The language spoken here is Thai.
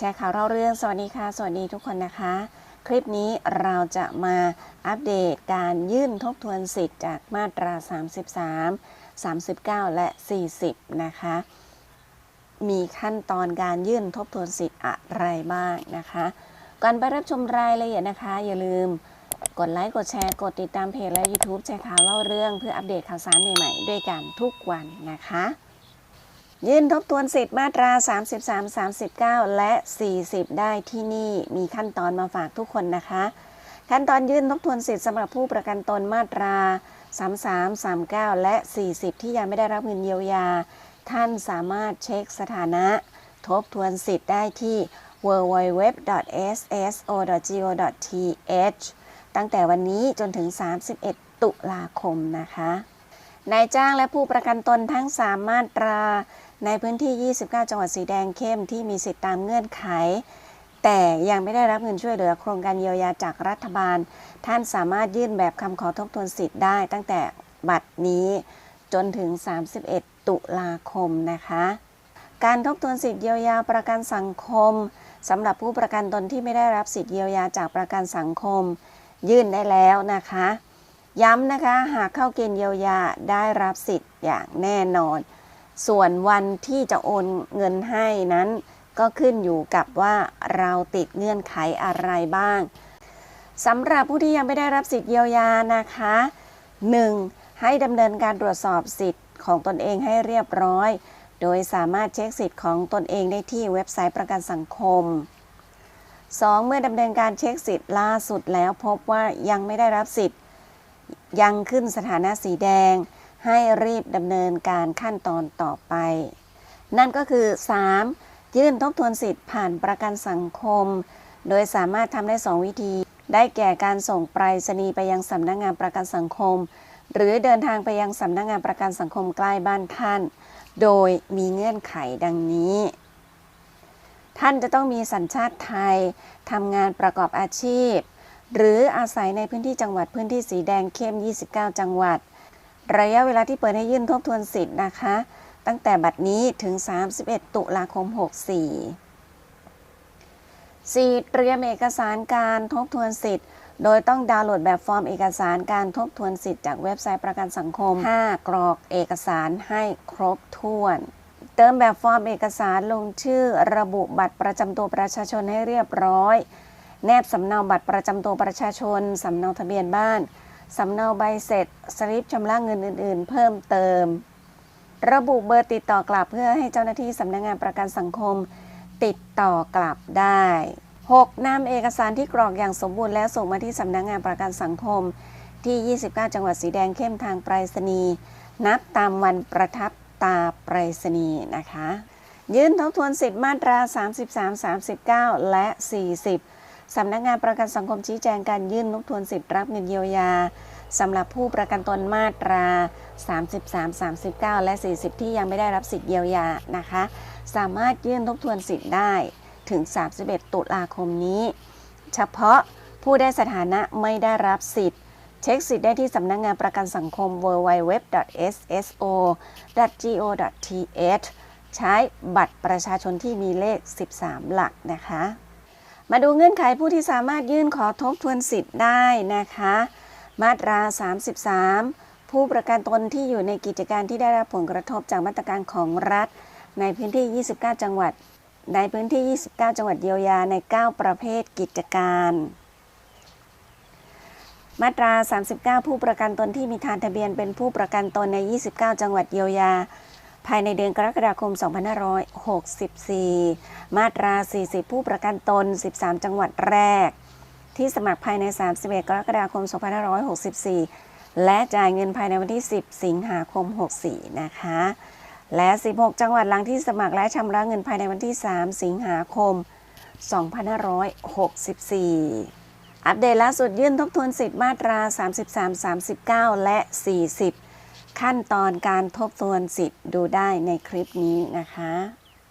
แชร์ข่าวเล่าเรื่อง สวัสดีค่ะ สวัสดีทุกคนนะคะ คลิปนี้เราจะมาอัปเดตการยื่นทบทวนสิทธิ์จากมาตรา 33 39 และ 40 นะคะ มีขั้นตอนการยื่นทบทวนสิทธิ์อะไรบ้างนะคะ ก่อนไปรับชมรายละเอียดนะคะ อย่าลืมกดไลค์ กดแชร์ กดติดตามเพจและ YouTube แชร์ข่าวเล่าเรื่องเพื่ออัปเดตข่าวสารใหม่ๆ ด้วยกันทุกวันนะคะ ยื่นทบทวนสิทธิ์มาตรา 33 39 และ 40 ได้ที่นี่มีขั้นตอนมาฝากทุกคนนะคะ ขั้นตอนยื่นทบทวนสิทธิ์สำหรับผู้ประกันตนมาตรา 33 39 และ 40 ที่ยังไม่ได้รับเงินเยียวยา ท่านสามารถเช็คสถานะ ทบทวนสิทธิ์ได้ที่ www.sso.go.th ตั้งแต่วันนี้จนถึง 31 ตุลาคมนะคะ นายจ้างและผู้ประกันตนทั้ง3มาตรา ในพื้นที่ 29 จังหวัดสีแดงเข้มที่มีสิทธิตามเงื่อนไข แต่ยังไม่ได้รับเงินช่วยเหลือโครงการเยียวยาจากรัฐบาล ท่านสามารถยื่นแบบคำขอทบทวนสิทธิ์ได้ ตั้งแต่บัดนี้จนถึง 31 ตุลาคมนะคะ การทบทวนสิทธิเยียวยาประกันสังคมสำหรับผู้ประกันตนที่ไม่ได้รับสิทธิเยียวยาจากประกันสังคม ยื่นได้แล้วนะคะ ย้ำนะคะ หากเข้าเกณฑ์เยียวยาได้รับสิทธิ์อย่างแน่นอน ส่วนวันที่จะโอนเงินให้นั้น ก็ขึ้นอยู่กับว่าเราติดเงื่อนไขอะไรบ้างสำหรับผู้ที่ยังไม่ได้รับสิทธิ์เยียวยานะคะ 1. ให้ดำเนินการตรวจสอบสิทธิ์ของตนเองให้เรียบร้อย โดยสามารถเช็คสิทธิ์ของตนเองได้ที่เว็บไซต์ประกันสังคม 2. เมื่อดำเนินการเช็คสิทธิ์ล่าสุดแล้วพบว่ายังไม่ได้รับสิทธิ์ ยังขึ้นสถานะสีแดง ให้รีบดำเนินการขั้นตอนต่อไป นั่นก็คือ 3. ยื่นทบทวนสิทธิ์ผ่านประกันสังคม โดยสามารถทำได้ 2 วิธี ได้แก่การส่งไปรษณีย์ไปยังสำนักงงานประกันสังคม หรือเดินทางไปยังสำนักงงานประกันสังคมใกล้บ้านท่าน โดยมีเงื่อนไขดังนี้ท่านจะต้องมีสัญชาติไทย ทำงานประกอบอาชีพ หรืออาศัยในพื้นที่จังหวัดพื้นที่สีแดงเข้ม 29 จังหวัด ระยะเวลาที่เปิดให้ยื่นทบทวนสิทธิ์นะคะ ตั้งแต่บัดนี้ถึง 31 ตุลาคม 64 4. เตรียมเอกสารการทบทวนสิทธิ์ โดยต้องดาวน์โหลดแบบฟอร์มเอกสารการทบทวนสิทธิ์จากเว็บไซต์ประกันสังคม 5 กรอกเอกสารให้ครบถ้วน เติมแบบฟอร์มเอกสารลงชื่อระบุบัตรประจำตัวประชาชนให้เรียบร้อย แนบสำเนาบัตรประจำตัวประชาชน สำเนาทะเบียนบ้าน สำเนาใบเสร็จ สลิปชำระเงินอื่น ๆ เพิ่มเติม ระบุเบอร์ติดต่อกลับเพื่อให้เจ้าหน้าที่สำนักงงานประกันสังคม ติดต่อกลับได้ 6. นำเอกสารที่กรอกอย่างสมบูรณ์แล้วส่งมาที่สำนักงานประกันสังคม ที่ 29 จังหวัดสีแดงเข้มทางไปรษณีย์นับตามวันประทับตาไปรษณีย์นะคะ ยื่นทบทวนสิทธิ์มาตรา 33 39 และ 40 สำนักงานประกันสังคมชี้แจงการยื่นทบทวนสิทธิ์รับเงินเยียวยาสำหรับผู้ประกันตนมาตรา 33 39 และ 40 ที่ยังไม่ได้รับสิทธิ์เยียวยานะคะ สามารถยื่นทบทวนสิทธิ์ได้ถึง 31 ตุลาคมนี้ เฉพาะผู้ได้สถานะไม่ได้รับสิทธิ์ เช็คสิทธิ์ได้ที่สำนักงงานประกันสังคม www.sso.go.th ใช้บัตรประชาชนที่มีเลข 13 หลักนะคะ มาดูเงื่อนไขผู้ที่สามารถยื่นขอทบทวนสิทธิ์ได้นะคะ มาตรา 33 ผู้ประกันตนที่อยู่ในกิจการที่ได้รับผลกระทบจากมาตรการของรัฐ ในพื้นที่ 29 จังหวัด ในพื้นที่ 29 จังหวัดเยียวยาใน 9 ประเภทกิจการ มาตรา 39 ผู้ประกันตนที่มีฐานทะเบียนเป็นผู้ประกันตนใน 29 จังหวัดเยียวยา ภายในเดือนกรกฎาคม 2564 มาตรา 40 ผู้ประกันตน 13 จังหวัดแรก ที่สมัครภายใน 31 กรกฎาคม 2564 และจ่ายเงินภายในวันที่ 10 สิงหาคม 64 นะคะ และ 16 จังหวัดหลังที่สมัครและชำระเงินภายในวันที่ 3 สิงหาคม 2564 อัปเดตล่าสุดยื่นทบทวนสิทธิ์มาตรา 33 39 และ 40 ขั้นตอนการทบทวนสิทธิ์ดูได้ในคลิปนี้นะคะ